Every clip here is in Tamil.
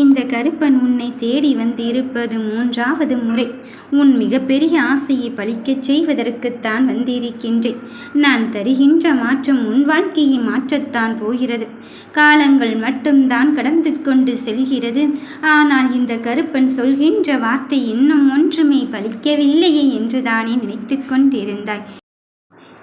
இந்த கருப்பன் உன்னை தேடி வந்திருப்பது மூன்றாவது முறை. உன் மிகப்பெரிய ஆசையை பழிக்கச் செய்வதற்குத்தான் வந்திருக்கின்றேன். நான் தருகின்ற மாற்றம் உன் வாழ்க்கையை மாற்றத்தான் போகிறது. காலங்கள் மட்டும்தான் கடந்து கொண்டு செல்கிறது. ஆனால் இந்த கருப்பன் சொல்கின்ற வார்த்தை இன்னும் ஒன்றுமே பலிக்கவில்லையே என்றுதானே நினைத்து கொண்டிருந்தாய்.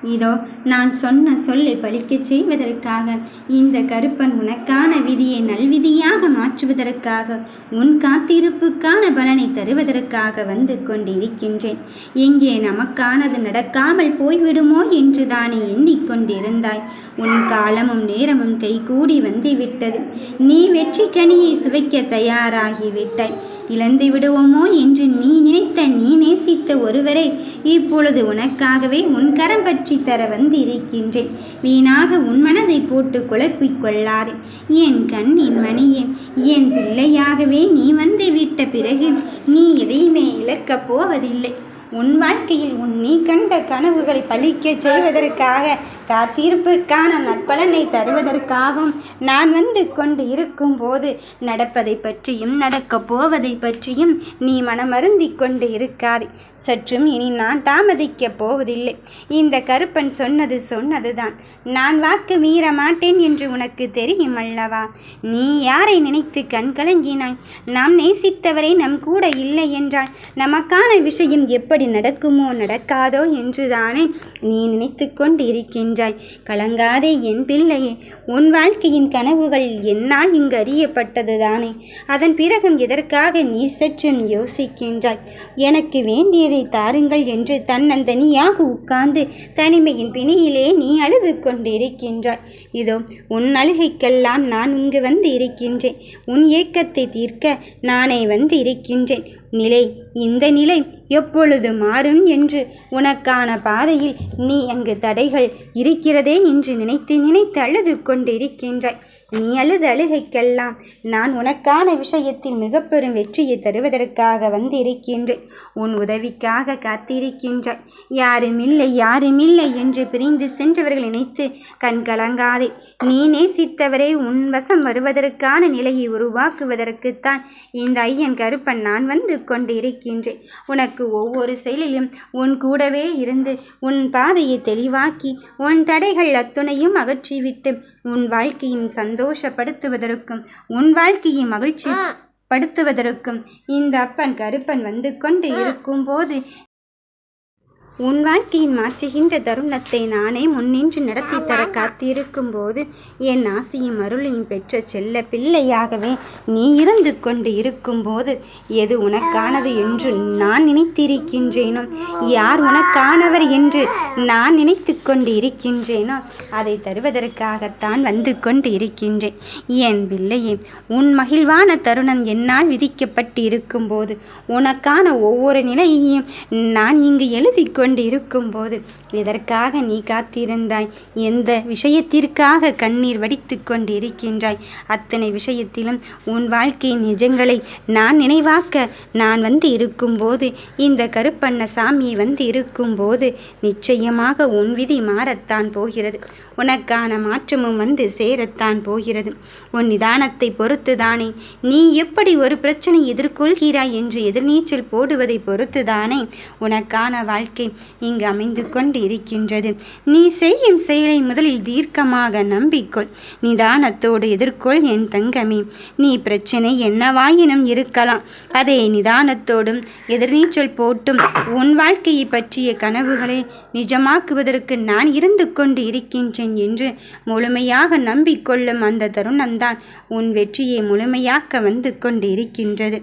இதோ நான் சொன்ன சொல்லை பழிக்கச் செய்வதற்காக இந்த கருப்பன் உனக்கான விதியை நல்விதியாக மாற்றுவதற்காக உன் காத்திருப்புக்கான பலனை தருவதற்காக வந்து கொண்டிருக்கின்றேன். எங்கே நமக்கானது நடக்காமல் போய்விடுமோ என்று தானே எண்ணிக்கொண்டிருந்தாய். உன் காலமும் நேரமும் கைகூடி வந்துவிட்டது. நீ வெற்றி கனியை சுவைக்க தயாராகிவிட்டாய். இழந்து விடுவோமோ என்று நீ நினைத்த நீ நேசித்த ஒருவரை இப்பொழுது உனக்காகவே உன் கரம் பற்றி தர வந்து இருக்கின்றேன் வீணாக உன் மனதை போட்டு குழப்பிக் கொள்ளாதே. என் கண்ணின் மணியே என் பிள்ளையாகவே நீ வந்து விட்ட பிறகு நீ எதையுமே இழக்கப் போவதில்லை. உன் வாழ்க்கையில் உன் நீ கண்ட கனவுகளை பழிக்கச் செய்வதற்காக காத்திருப்பிற்கான நற்பலனை தருவதற்காகவும் நான் வந்து கொண்டு இருக்கும்போது நடப்பதை பற்றியும் நடக்கப் போவதை பற்றியும் நீ மனமருந்தி கொண்டு இருக்காதே. சற்றும் இனி நான் தாமதிக்கப் போவதில்லை. இந்த கருப்பன் சொன்னது சொன்னதுதான். நான் வாக்கு மீற மாட்டேன் என்று உனக்கு தெரியும் அல்லவா? நீ யாரை நினைத்து கண் கலங்கினாய்? நாம் நேசித்தவரை நம் கூட இல்லை என்றால் நமக்கான விஷயம் எப்படி நடக்குமோ நடக்காதோ என்றுதானே நீ நினைத்து கொண்டு என்றாய். கலங்காதே என் பிள்ளையே உன் வாழ்க்கையின் கனவுகள் என்னால் இங்கு அறியப்பட்டது தானே. அதன் பிறகும் எதற்காக நீ சற்றும் யோசிக்கின்றாய்? எனக்கு வேண்டியதை தாருங்கள் என்று தன்னந்தனியாக உட்கார்ந்து தனிமையின் பிணியிலே நீ அழுது கொண்டிருக்கின்றாய். இதோ உன் அழுகைக்கெல்லாம் நான் இங்கு வந்து இருக்கின்றேன். உன் ஏக்கத்தை தீர்க்க நானே வந்து இருக்கின்றேன். நிலை. இந்த நிலை எப்பொழுது மாறும் என்று உனக்கான பாதையில் நீ அங்கு தடைகள் இருக்கிறதே என்று நினைத்து நினைத்து அழுது கொண்டிருக்கின்றாய். நீ அழுது அழுகைக்கெல்லாம் நான் உனக்கான விஷயத்தில் மிக பெரும் வெற்றியை தருவதற்காக வந்திருக்கின்றேன் உன் உதவிக்காக காத்திருக்கின்றாய். யாருமில்லை யாருமில்லை என்று பிரிந்து சென்றவர்கள் நினைத்து கண் கலங்காதே. நீ நேசித்தவரை உன் வசம் வருவதற்கான நிலையை உருவாக்குவதற்குத்தான் இந்த ஐயன் கருப்பன் நான் வந்து கொண்டு இருக்கின்றேன் உனக்கு ஒவ்வொரு செயலிலும் உன் கூடவே இருந்து உன் பாதையை தெளிவாக்கி உன் தடைகள் அத்துணையும் அகற்றிவிட்டு உன் வாழ்க்கையின் சந்தோஷப்படுத்துவதற்கும் உன் வாழ்க்கையை மகிழ்ச்சி படுத்துவதற்கும் இந்த அப்பன் கருப்பன் வந்து கொண்டு இருக்கும்போது உன் வாழ்க்கையின் மாற்றுகின்ற தருணத்தை நானே முன்னின்று நடத்தி தர காத்திருக்கும் போது என் ஆசையும் அருளையும் பெற்ற செல்ல பிள்ளையாகவே நீ இருந்து கொண்டு இருக்கும்போது எது உனக்கானது என்று நான் நினைத்திருக்கின்றேனோ? யார் உனக்கானவர் என்று நான் நினைத்து கொண்டு இருக்கின்றேனோ? அதை தருவதற்காகத்தான் வந்து கொண்டு இருக்கின்றேன். என் பிள்ளையே உன் மகிழ்வான தருணம் என்னால் விதிக்கப்பட்டு இருக்கும்போது உனக்கான ஒவ்வொரு நிலையையும் நான் இங்கு எழுதி கொண்டு கொண்டிருக்கும்போது எதற்காக நீ காத்திருந்தாய். எந்த விஷயத்திற்காக கண்ணீர் வடித்து கொண்டிருக்கின்றாய்? அத்தனை விஷயத்திலும் உன் வாழ்க்கையின் நிஜங்களை நான் நினைவாக்க நான் வந்து இருக்கும்போது இந்த கருப்பண்ண சாமி வந்து இருக்கும்போது நிச்சயமாக உன் விதி மாறத்தான் போகிறது. உனக்கான மாற்றமும் வந்து சேரத்தான் போகிறது. உன் நிதானத்தை பொறுத்துதானே. நீ எப்படி ஒரு பிரச்சனை எதிர்கொள்கிறாய் என்று எதிர்நீச்சல் போடுவதை பொறுத்துதானே. உனக்கான வாழ்க்கை இங்கு அமைந்து கொண்டு இருக்கின்றது நீ செய்யும் செயலை முதலில் தீர்க்கமாக நம்பிக்கொள். நிதானத்தோடு எதிர்கொள் என் தங்கமே. நீ பிரச்சனை என்னவாயினும் இருக்கலாம். அதை நிதானத்தோடும் எதிர்நீச்சல் போட்டும் உன் வாழ்க்கையை பற்றிய கனவுகளை நிஜமாக்குவதற்கு நான் இருந்து கொண்டு இருக்கின்றேன் என்று முழுமையாக நம்பிக்கொள்ளும் அந்த தருணம்தான் உன் வெற்றியை முழுமையாக்க வந்து கொண்டு இருக்கின்றது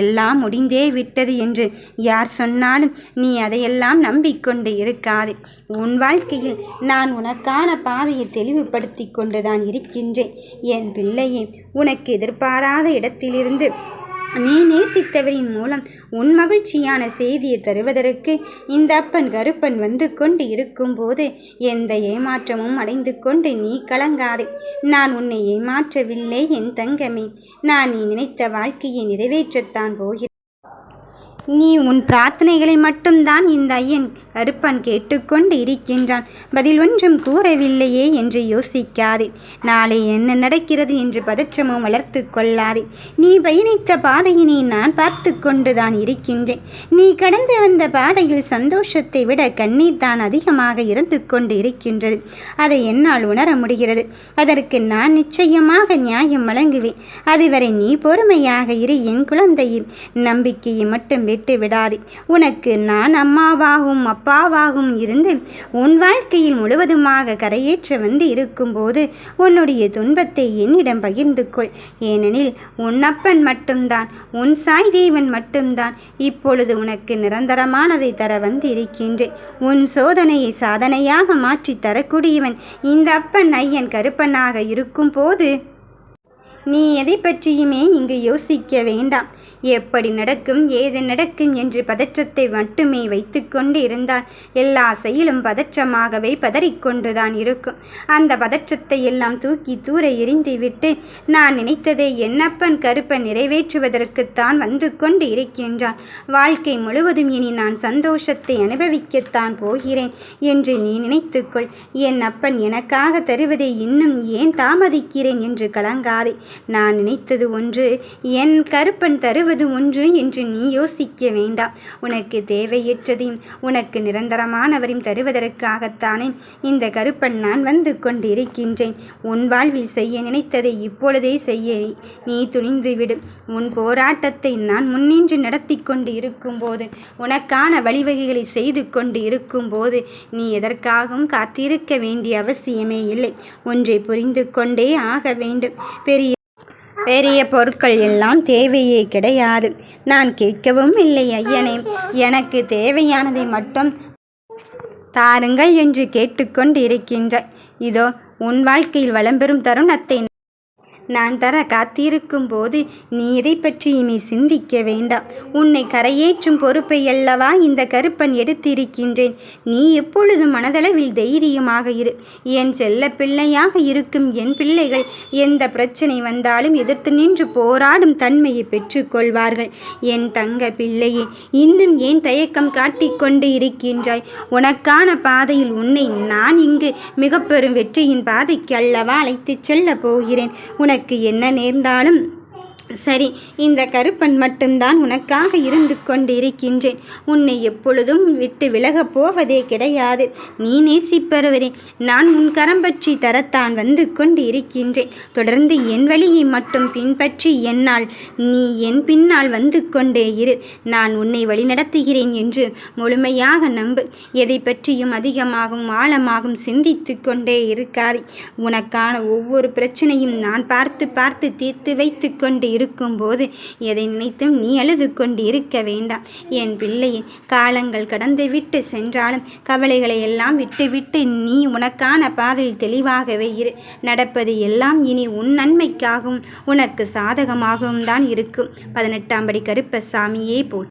எல்லாம் முடிந்தே விட்டது என்று யார் சொன்னாலும் நீ அதையெல்லாம் நம்பிக்கொண்டு இருக்காதே. உன் வாழ்க்கையில் நான் உனக்கான பாதையை தெளிவுபடுத்தி கொண்டுதான் இருக்கின்றேன். என் பிள்ளையே உனக்கு எதிர்பாராத இடத்திலிருந்து நீ நேசித்தவரின் மூலம் உன் மகிழ்ச்சியான செய்தியை தருவதற்கு இந்த அப்பன் கருப்பன் வந்து கொண்டு இருக்கும்போது எந்த ஏமாற்றமும் அடைந்து கொண்டு நீ கலங்காதே. நான் உன்னை ஏமாற்றவில்லை என் தங்கமே. நான் நீ நினைத்த வாழ்க்கையை நிறைவேற்றத்தான் போகிறேன். நீ உன் பிரார்த்தனைகளை மட்டும்தான் இந்த ஐயன் கருப்பன் கேட்டுக்கொண்டு இருக்கின்றான். பதில் ஒன்றும் கூறவில்லையே என்று யோசிக்காதே. நாளை என்ன நடக்கிறது என்று பதற்றமும் வளர்த்து கொள்ளாதே. நீ பயணித்த பாதையினை நான் பார்த்து கொண்டுதான் இருக்கின்றேன். நீ கடந்து வந்த பாதையில் சந்தோஷத்தை விட கண்ணீர் தான் அதிகமாக இருந்து கொண்டு இருக்கின்றது. அதை என்னால் உணர முடிகிறது. அதற்கு நான் நிச்சயமாக நியாயம் வழங்குவேன். அதுவரை நீ பொறுமையாக இரு என் குழந்தையின் நம்பிக்கையை மட்டும் விட்டு விட்டு விடாதே. உனக்கு நான் அம்மாவாகவும் அப்பாவாகவும் இருந்து உன் வாழ்க்கையில் முழுவதுமாக கரையேற்ற வந்து இருக்கும்போது உன்னுடைய துன்பத்தை என்னிடம் பகிர்ந்து கொள். ஏனெனில் உன் அப்பன் மட்டும்தான் உன் சாய் தேவன் மட்டும்தான் இப்பொழுது உனக்கு நிரந்தரமானதை தர வந்து இருக்கின்றேன் உன் சோதனையை சாதனையாக மாற்றி தரக்கூடியவன் இந்த அப்பன் ஐயன் கருப்பனாக இருக்கும் போது நீ எதை பற்றியுமே இங்கு யோசிக்க வேண்டாம். எப்படி நடக்கும் ஏது நடக்கும் என்று பதற்றத்தை மட்டுமே வைத்துக்கொண்டு இருந்தால் எல்லா செயலும் பதற்றமாகவே பதறிக்கொண்டுதான் இருக்கும். அந்த பதற்றத்தை எல்லாம் தூக்கி தூர எறிந்துவிட்டு நான் நினைத்ததை என்னப்பன் கருப்பன் நிறைவேற்றுவதற்குத்தான் வந்து கொண்டு இருக்கின்றான். வாழ்க்கை முழுவதும் இனி நான் சந்தோஷத்தை அனுபவிக்கத்தான் போகிறேன் என்று நீ நினைத்துக்கொள். என் அப்பன் எனக்காக தருவதை இன்னும் ஏன் தாமதிக்கிறேன் என்று கலங்காதே. நான் நினைத்தது ஒன்று என் கருப்பன் தருவது ஒன்று என்று நீ யோசிக்க வேண்டாம். உனக்கு தேவையற்றதையும் உனக்கு நிரந்தரமானவரையும் தருவதற்காகத்தானே இந்த கருப்பன் நான் வந்து கொண்டிருக்கின்றேன். உன் வாழ்வில் செய்ய நினைத்ததை இப்பொழுதே செய்ய நீ துணிந்துவிடு உன் போராட்டத்தை நான் முன்னின்று நடத்தி கொண்டு இருக்கும்போது உனக்கான வழிவகைகளை செய்து கொண்டு இருக்கும்போது நீ எதற்காகவும் காத்திருக்க வேண்டிய அவசியமே இல்லை. ஒன்றை புரிந்து கொண்டே ஆக வேண்டும். பெரிய பெரிய பொருட்கள் எல்லாம் தேவையே கிடையாது. நான் கேட்கவும் இல்லை ஐயனே. எனக்கு தேவையானதை மட்டும் தாருங்கள் என்று கேட்டுக்கொண்டு இருக்கின்றாய் இதோ உன் வாழ்க்கையில் வளம்பெறும் தருணத்தை நான் தர காத்திருக்கும் போது நீ இதை பற்றி இனி சிந்திக்க வேண்டாம். உன்னை கரையேற்றும் பொறுப்பை அல்லவா இந்த கருப்பன் எடுத்திருக்கின்றேன். நீ எப்பொழுது மனதளவில் தைரியமாக இரு. என் செல்ல பிள்ளையாக இருக்கும் என் பிள்ளைகள் எந்த பிரச்சனை வந்தாலும் எதிர்த்து நின்று போராடும் தன்மையை பெற்றுக்கொள்வார்கள். என் தங்க பிள்ளையே இன்னும் ஏன் தயக்கம் காட்டிக்கொண்டு இருக்கின்றாய்? உனக்கான பாதையில் உன்னை நான் இங்கு மிக பெரும் வெற்றியின் பாதைக்கு அல்லவா அழைத்துச் செல்ல போகிறேன். உனக்கு எனக்கு என்ன நேர்ந்தாலும் சரி இந்த கருப்பன் மட்டும்தான் உனக்காக இருந்து கொண்டிருக்கின்றேன். உன்னை எப்பொழுதும் விட்டு விலகப் போவதே கிடையாது. நீ நேசிப்பருவரே நான் உன் கரம் பற்றி தரத்தான் வந்து கொண்டு இருக்கின்றேன் தொடர்ந்து என் வழியை மட்டும் பின்பற்றி என்னால் நீ என் பின்னால் வந்து கொண்டே இரு. நான் உன்னை வழிநடத்துகிறேன் என்று முழுமையாக நம்பு. எதை பற்றியும் அதிகமாகவும் ஆழமாகவும் சிந்தித்து கொண்டே இருக்காதே. உனக்கான ஒவ்வொரு பிரச்சனையும் நான் பார்த்து பார்த்து தீர்த்து வைத்து கொண்டு இருக்கும்போது எதை நினைத்தும் நீ அழுது கொண்டு இருக்க வேண்டாம். என் பிள்ளையே காலங்கள் கடந்து விட்டு சென்றாலும் கவலைகளை எல்லாம் விட்டுவிட்டு நீ உனக்கான பாதையில் தெளிவாகவே இரு. நடப்பது எல்லாம் இனி உன் நன்மைக்காகவும் உனக்கு சாதகமாகவும் தான் இருக்கும். பதினெட்டாம் படி கருப்பசாமியே போல்.